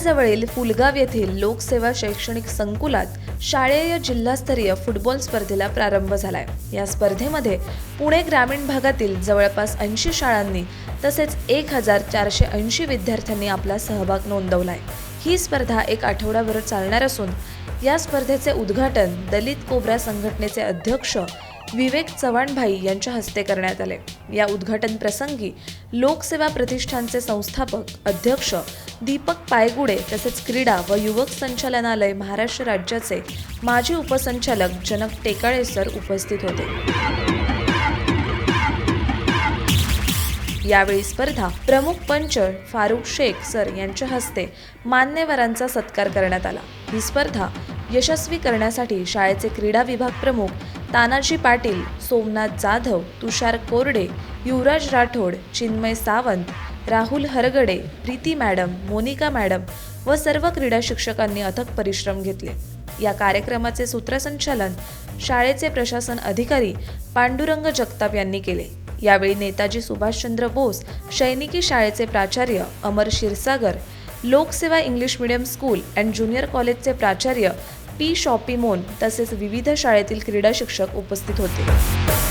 पुण्याजवळील फुलगाव येथील लोकसेवा शैक्षणिक संकुलात शाळेय जिल्हास्तरीय फुटबॉल स्पर्धेला प्रारंभ झालाय. या स्पर्धेमध्ये पुणे ग्रामीण भागातील जवळपास ऐंशी शाळांनी तसेच एक हजार चारशे ऐंशी विद्यार्थ्यांनी आपला सहभाग नोंदवलाय. ही स्पर्धा एक आठवडाभर चालणार असून या स्पर्धेचे उद्घाटन दलित कोबरा संघटनेचे अध्यक्ष विवेक चव्हाणभाई यांच्या हस्ते करण्यात आले. या उद्घाटन प्रसंगी लोकसेवा प्रतिष्ठानचे संस्थापक अध्यक्ष दीपक पायगुडे तसेच क्रीडा व युवक संचालनालय महाराष्ट्र राज्याचे माजी उपसंचालक जनक टेकाळे सर उपस्थित होते. यावेळी स्पर्धा प्रमुख पंच फारुख शेख सर यांच्या हस्ते मान्यवरांचा सत्कार करण्यात आला. ही स्पर्धा यशस्वी करण्यासाठी शाळेचे क्रीडा विभाग प्रमुख तानाजी पाटील सोमनाथ जाधव तुषार कोरडे युवराज राठोड चिन्मय सावंत राहुल हरगडे प्रीती मॅडम मोनिका मॅडम व सर्व क्रीडा शिक्षकांनी अथक परिश्रम घेतले. या कार्यक्रमाचे सूत्रसंचालन शाळेचे प्रशासन अधिकारी पांडुरंग जगताप यांनी केले. यावेळी नेताजी सुभाषचंद्र बोस सैनिकी शाळेचे प्राचार्य Amar Kshirsagar Lokseva English medium school and junior कॉलेजचे प्राचार्य पी शॉपी मोन तसेच विविध शाळेतील क्रीडा शिक्षक उपस्थित होते.